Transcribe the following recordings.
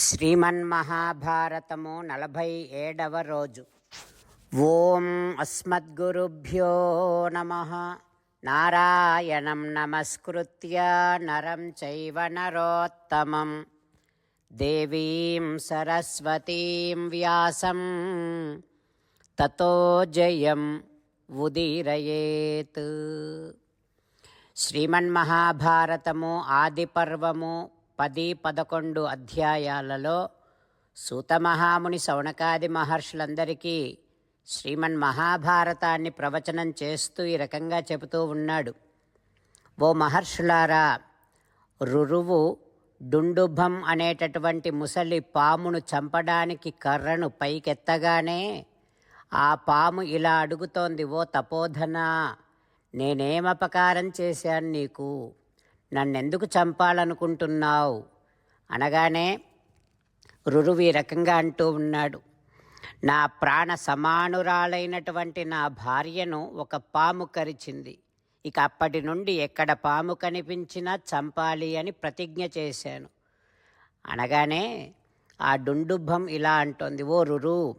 శ్రీమన్మహాభారతము నలభై ఏడవ రోజు. ఓం అస్మద్గురుభ్యో నమ. నారాయణం నమస్కృత్య నరం చైవ నరోత్తమం. దేవీం సరస్వతీం వ్యాసం. తతో జయం ఉదీరయేత్. శ్రీమన్మహాభారతము ఆదిపర్వము పది పదకొండు అధ్యాయాలలో సూతమహాముని శౌనకాది మహర్షులందరికీ శ్రీమన్ మహాభారతాన్ని ప్రవచనం చేస్తూ ఈ రకంగా చెబుతూ ఉన్నాడు. ఓ మహర్షులారా రురువు డుండుభం అనేటటువంటి ముసలి పామును చంపడానికి కర్రను పైకెత్తగానే ఆ పాము ఇలా అడుగుతోంది ఓ తపోధనా నేనేమపకారం చేశాను నీకు? నన్నెందుకు చంపాలనుకుంటున్నావు? అనగానే రురువు ఈ రకంగా అంటూ ఉన్నాడు. నా ప్రాణ సమానురాలైనటువంటి నా భార్యను ఒక పాము కరిచింది. ఇక అప్పటి నుండి ఎక్కడ పాము కనిపించినా చంపాలి అని ప్రతిజ్ఞ చేశాను. అనగానే ఆ డుండుబ్బం ఇలా అంటోంది ఓ రురు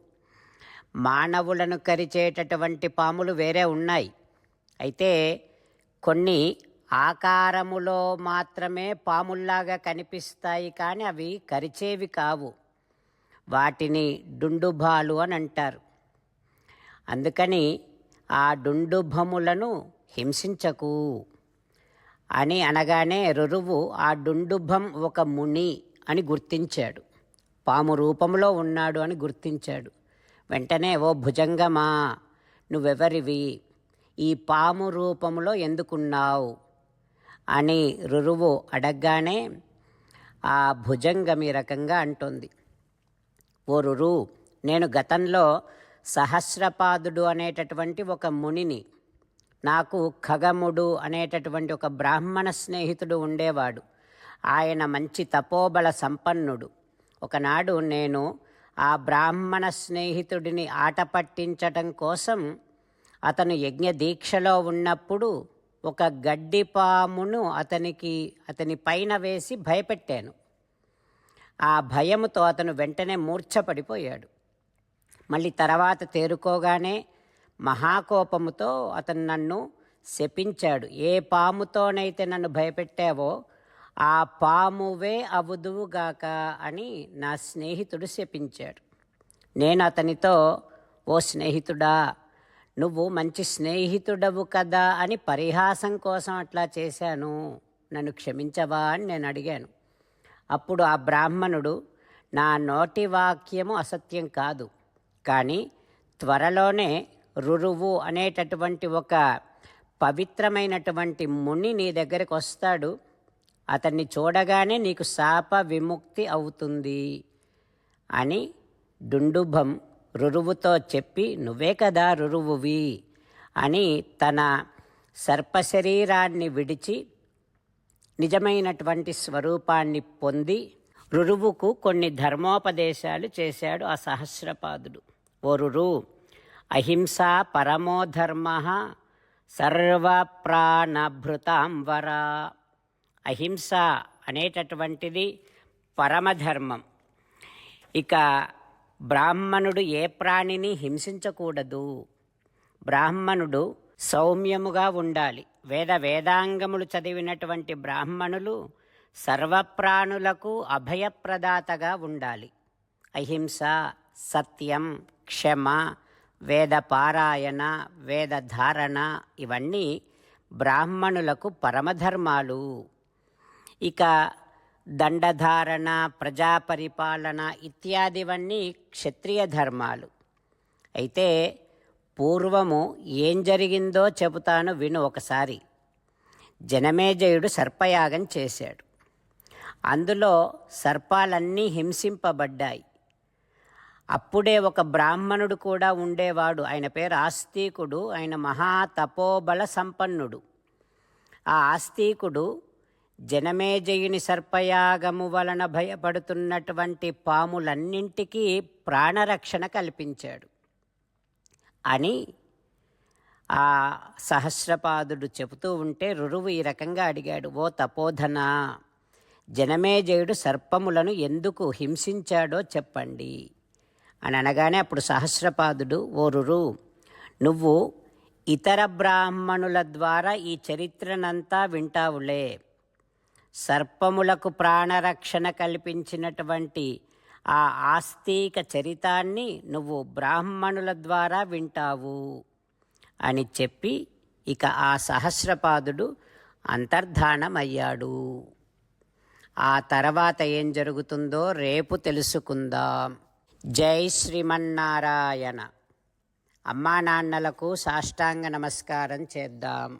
మానవులను కరిచేటటువంటి పాములు వేరే ఉన్నాయి. అయితే కొన్ని ఆకారములో మాత్రమే పాముల్లాగా కనిపిస్తాయి కానీ అవి కరిచేవి కావు. వాటిని డుండుభాలు అని అంటారు. అందుకని ఆ డుండుభములను హింసించకు అని అనగానే రురువు ఆ డుండుభం ఒక ముని అని గుర్తించాడు. పాము రూపంలో ఉన్నాడు అని గుర్తించాడు. వెంటనే ఓ భుజంగమా నువ్వెవరివి? ఈ పాము రూపంలో ఎందుకున్నావు? అని రురువు అడగగానే ఆ భుజంగం ఈ రకంగా అంటుంది. ఓ రురు నేను గతంలో సహస్రపాదుడు అనేటటువంటి ఒక మునిని నాకు ఖగముడు అనేటటువంటి ఒక బ్రాహ్మణ స్నేహితుడు ఉండేవాడు. ఆయన మంచి తపోబల సంపన్నుడు. ఒకనాడు నేను ఆ బ్రాహ్మణ స్నేహితుడిని ఆట పట్టించటం కోసం అతను యజ్ఞ దీక్షలో ఉన్నప్పుడు ఒక గడ్డిపామును అతనికి అతని పైన వేసి భయపెట్టాను. ఆ భయముతో అతను వెంటనే మూర్ఛపడిపోయాడు. మళ్ళీ తర్వాత తేరుకోగానే మహాకోపముతో అతను నన్ను శపించాడు. ఏ పాముతోనైతే నన్ను భయపెట్టావో ఆ పామువే అవుదువుగాక అని నా స్నేహితుడు శపించాడు. నేను అతనితో ఓ స్నేహితుడా నువ్వు మంచి స్నేహితుడవు కదా అని పరిహాసం కోసం అట్లా చేశాను. నన్ను క్షమించవా అని నేను అడిగాను. అప్పుడు ఆ బ్రాహ్మణుడు నా నోటి వాక్యము అసత్యం కాదు. కానీ త్వరలోనే రురువు అనేటటువంటి ఒక పవిత్రమైనటువంటి ముని నీ దగ్గరికి వస్తాడు. అతన్ని చూడగానే నీకు శాప విముక్తి అవుతుంది అని డుండుభం రురువుతో చెప్పి నువ్వే కదా రురువువి అని తన సర్పశరీరాన్ని విడిచి నిజమైనటువంటి స్వరూపాన్ని పొంది రురువుకు కొన్ని ధర్మోపదేశాలు చేశాడు ఆ సహస్రపాదుడు. ఓ రురు అహింస పరమో ధర్మ సర్వప్రాణభృతాంబర అహింస అనేటటువంటిది పరమధర్మం. ఇక బ్రాహ్మణుడు ఏ ప్రాణిని హింసించకూడదు. బ్రాహ్మణుడు సౌమ్యముగా ఉండాలి. వేద వేదాంగములు చదివినటువంటి బ్రాహ్మణులు సర్వప్రాణులకు అభయప్రదాతగా ఉండాలి. అహింస సత్యం క్షమ వేద పారాయణ వేద ధారణ ఇవన్నీ బ్రాహ్మణులకు పరమధర్మాలు. ఇక దండధారణ ప్రజాపరిపాలన ఇత్యాదివన్నీ క్షత్రియ ధర్మాలు. అయితే పూర్వము ఏం జరిగిందో చెబుతాను విను ఒకసారి. జనమేజయుడు సర్పయాగం చేశాడు. అందులో సర్పాలన్నీ హింసింపబడ్డాయి. అప్పుడే ఒక బ్రాహ్మణుడు కూడా ఉండేవాడు. ఆయన పేరు ఆస్తికుడు. ఆయన మహా తపోబల సంపన్నుడు. ఆ ఆస్తికుడు జనమేజయుని సర్పయాగము వలన భయపడుతున్నటువంటి పాములన్నింటికీ ప్రాణరక్షణ కల్పించాడు. అని ఆ సహస్రపాదుడు చెబుతూ ఉంటే రురువు ఈ రకంగా అడిగాడు ఓ తపోధన జనమేజయుడు సర్పములను ఎందుకు హింసించాడో చెప్పండి. అని అనగానే అప్పుడు సహస్రపాదుడు ఓ రురు నువ్వు ఇతర బ్రాహ్మణుల ద్వారా ఈ చరిత్రనంతా వింటావులే. సర్పములకు ప్రాణరక్షణ కల్పించినటువంటి ఆ ఆస్తిక చరితాన్ని నువ్వు బ్రాహ్మణుల ద్వారా వింటావు అని చెప్పి ఇక ఆ సహస్రపాదుడు అంతర్ధానమయ్యాడు. ఆ తర్వాత ఏం జరుగుతుందో రేపు తెలుసుకుందాం. జై శ్రీమన్నారాయణ. అమ్మా నాన్నలకు సాష్టాంగ నమస్కారం చేద్దాం.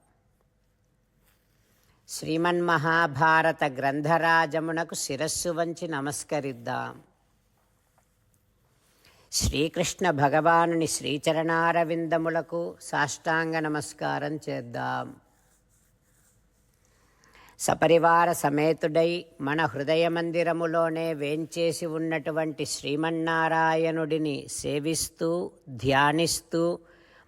శ్రీమన్మహాభారత గ్రంథరాజమునకు శిరస్సు వంచి నమస్కరిద్దాం. శ్రీకృష్ణ భగవానుని శ్రీచరణారవిందములకు సాష్టాంగ నమస్కారం చేద్దాం. సపరివార సమేతుడై మన హృదయ మందిరములోనే వేంచేసి ఉన్నటువంటి శ్రీమన్నారాయణుడిని సేవిస్తూ ధ్యానిస్తూ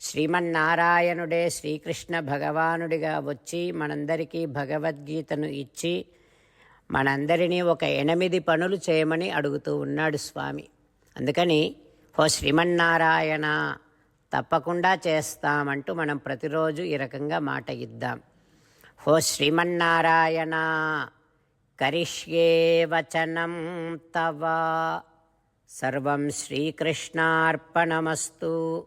శ్రీమన్నారాయణుడే శ్రీకృష్ణ భగవానుడిగా వచ్చి మనందరికీ భగవద్గీతను ఇచ్చి మనందరినీ ఒక ఎనిమిది పనులు చేయమని అడుగుతూ ఉన్నాడు స్వామి. అందుకని హో శ్రీమన్నారాయణ తప్పకుండా చేస్తామంటూ మనం ప్రతిరోజు ఈ రకంగా మాట ఇద్దాం. హో శ్రీమన్నారాయణ కరిష్యే వచనం తవ. సర్వం శ్రీకృష్ణార్పణమస్తు.